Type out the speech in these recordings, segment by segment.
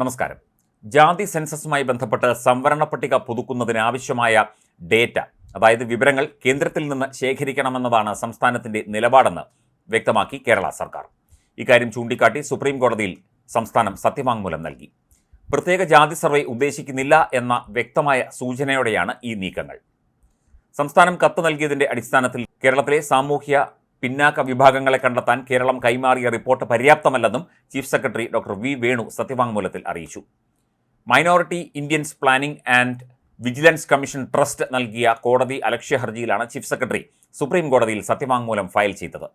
നമസ്കാരം. ജാതി സെൻസസുമായി ബന്ധപ്പെട്ട് സംവരണ പട്ടിക പുതുക്കുന്നതിന് ആവശ്യമായ ഡേറ്റ അതായത് വിവരങ്ങൾ കേന്ദ്രത്തിൽ നിന്ന് ശേഖരിക്കണമെന്നതാണ് സംസ്ഥാനത്തിന്റെ നിലപാടെന്ന് വ്യക്തമാക്കി കേരള സർക്കാർ. ഇക്കാര്യം ചൂണ്ടിക്കാട്ടി സുപ്രീം കോടതിയിൽ സംസ്ഥാനം സത്യവാങ്മൂലം നൽകി. പ്രത്യേക ജാതി സർവേ ഉദ്ദേശിക്കുന്നില്ല എന്ന വ്യക്തമായ സൂചനയോടെയാണ് ഈ നീക്കങ്ങൾ. സംസ്ഥാനം കത്ത് നൽകിയതിന്റെ അടിസ്ഥാനത്തിൽ കേരളത്തിലെ സാമൂഹ്യ പിന്നാക്ക വിഭാഗങ്ങളെ കണ്ടെത്താൻ കേരളം കൈമാറിയ report പര്യാപ്തമല്ലെന്നും chief secretary doctor V Venu സത്യവാങ്മൂലത്തിൽ അറിയിച്ചു. Minority Indians planning and vigilance commission trust നൽകിയ കോടതി അലക്ഷ്യ ഹർജിയിലാണ് ചീഫ് സെക്രട്ടറി സുപ്രീം കോടതിയിൽ സത്യവാങ്മൂലം ഫയൽ ചെയ്തത്.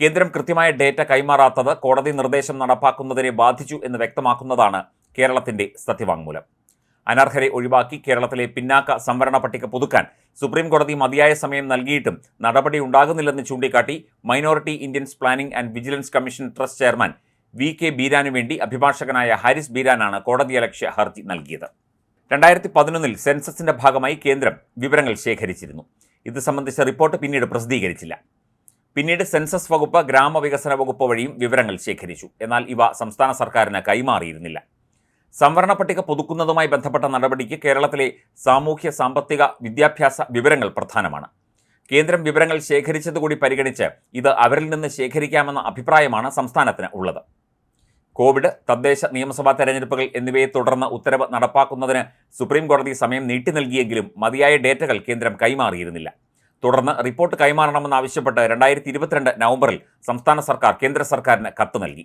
കേന്ദ്രം കൃത്യമായ ഡേറ്റ കൈമാറാത്തത് കോടതി നിർദ്ദേശം നടപ്പാക്കുന്നതിനെ ബാധിച്ചു എന്ന് വ്യക്തമാക്കുന്നതാണ് കേരളത്തിന്റെ സത്യവാങ്മൂലം. അനർഹരെ ഒഴിവാക്കി കേരളത്തിലെ പിന്നാക്ക സംവരണ പട്ടിക പുതുക്കാൻ സുപ്രീം കോടതി മതിയായ സമയം നൽകിയിട്ടും നടപടി ഉണ്ടാകുന്നില്ലെന്ന് ചൂണ്ടിക്കാട്ടി minority Indians planning and vigilance commission trust chairman V K Beeranu വേണ്ടി അഭിഭാഷകനായ ഹാരിസ് ബീരാനാണ് കോടതിയലക്ഷ്യ ഹർജി നൽകിയത്. രണ്ടായിരത്തി പതിനൊന്നിൽ സെൻസസിന്റെ ഭാഗമായി കേന്ദ്രം വിവരങ്ങൾ ശേഖരിച്ചിരുന്നു. ഇത് സംബന്ധിച്ച റിപ്പോർട്ട് പിന്നീട് പ്രസിദ്ധീകരിച്ചില്ല. പിന്നീട് സെൻസസ് വകുപ്പ് ഗ്രാമവികസന വകുപ്പ് വഴിയും വിവരങ്ങൾ ശേഖരിച്ചു. എന്നാൽ ഇവ സംസ്ഥാന സർക്കാരിന് കൈമാറിയിരുന്നില്ല. സംവരണ പട്ടിക പുതുക്കുന്നതുമായി ബന്ധപ്പെട്ട നടപടിക്ക് കേരളത്തിലെ സാമൂഹ്യ സാമ്പത്തിക വിദ്യാഭ്യാസ വിവരങ്ങൾ പ്രധാനമാണ്. കേന്ദ്രം വിവരങ്ങൾ ശേഖരിച്ചതുകൂടി പരിഗണിച്ച് ഇത് അവരിൽ നിന്ന് ശേഖരിക്കാമെന്ന അഭിപ്രായമാണ് സംസ്ഥാനത്തിന് ഉള്ളത്. കോവിഡ് തദ്ദേശ നിയമസഭാ തെരഞ്ഞെടുപ്പുകൾ എന്നിവയെ തുടർന്ന് ഉത്തരവ് നടപ്പാക്കുന്നതിന് സുപ്രീം കോടതി സമയം നീട്ടി നൽകിയെങ്കിലും മതിയായ ഡേറ്റകൾ കേന്ദ്രം കൈമാറിയിരുന്നില്ല. തുടർന്ന് റിപ്പോർട്ട് കൈമാറണമെന്നാവശ്യപ്പെട്ട് രണ്ടായിരത്തി ഇരുപത്തിരണ്ട് നവംബറിൽ സംസ്ഥാന സർക്കാർ കേന്ദ്ര സർക്കാരിന് കത്ത് നൽകി.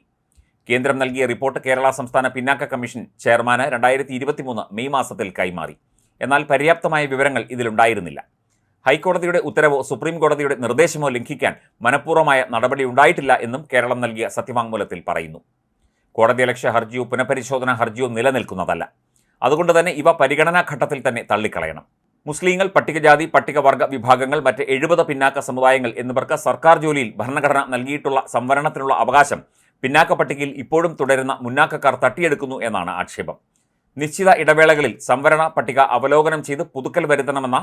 കേന്ദ്രം നൽകിയ റിപ്പോർട്ട് കേരള സംസ്ഥാന പിന്നാക്ക കമ്മീഷൻ ചെയർമാന് രണ്ടായിരത്തി ഇരുപത്തിമൂന്ന് മെയ് മാസത്തിൽ കൈമാറി. എന്നാൽ പര്യാപ്തമായ വിവരങ്ങൾ ഇതിലുണ്ടായിരുന്നില്ല. ഹൈക്കോടതിയുടെ ഉത്തരവോ സുപ്രീം കോടതിയുടെ നിർദ്ദേശമോ ലംഘിക്കാൻ മനഃപൂർവമായ നടപടി ഉണ്ടായിട്ടില്ല എന്നും കേരളം നൽകിയ സത്യവാങ്മൂലത്തിൽ പറയുന്നു. കോടതിയലക്ഷ്യ ഹർജിയോ പുനഃപരിശോധനാ ഹർജിയോ നിലനിൽക്കുന്നതല്ല. അതുകൊണ്ട് തന്നെ ഇവ പരിഗണനാ ഘട്ടത്തിൽ തന്നെ തള്ളിക്കളയണം. മുസ്ലിങ്ങൾ പട്ടികജാതി പട്ടികവർഗ വിഭാഗങ്ങൾ മറ്റ് എഴുപത് പിന്നാക്ക സമുദായങ്ങൾ എന്നിവർക്ക് സർക്കാർ ജോലിയിൽ ഭരണഘടന നൽകിയിട്ടുള്ള സംവരണത്തിനുള്ള അവകാശം പിന്നാക്ക പട്ടികയിൽ ഇപ്പോഴും തുടരുന്ന മുന്നാക്കക്കാർ തട്ടിയെടുക്കുന്നു എന്നാണ് ആക്ഷേപം. നിശ്ചിത ഇടവേളകളിൽ സംവരണ പട്ടിക അവലോകനം ചെയ്ത് പുതുക്കൽ വരുത്തണമെന്ന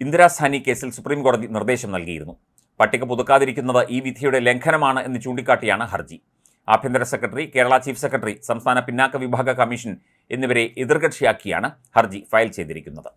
ഇന്ദിരാസാനി കേസിൽ സുപ്രീംകോടതി നിർദ്ദേശം നൽകിയിരുന്നു. പട്ടിക പുതുക്കാതിരിക്കുന്നത് ഈ വിധിയുടെ ലംഘനമാണ് എന്ന് ചൂണ്ടിക്കാട്ടിയാണ് ഹർജി. ആഭ്യന്തര സെക്രട്ടറി കേരള ചീഫ് സെക്രട്ടറി സംസ്ഥാന പിന്നാക്ക വിഭാഗ കമ്മീഷൻ എന്നിവരെ എതിർകക്ഷിയാക്കിയാണ് ഹർജി ഫയൽ ചെയ്തിരിക്കുന്നത്.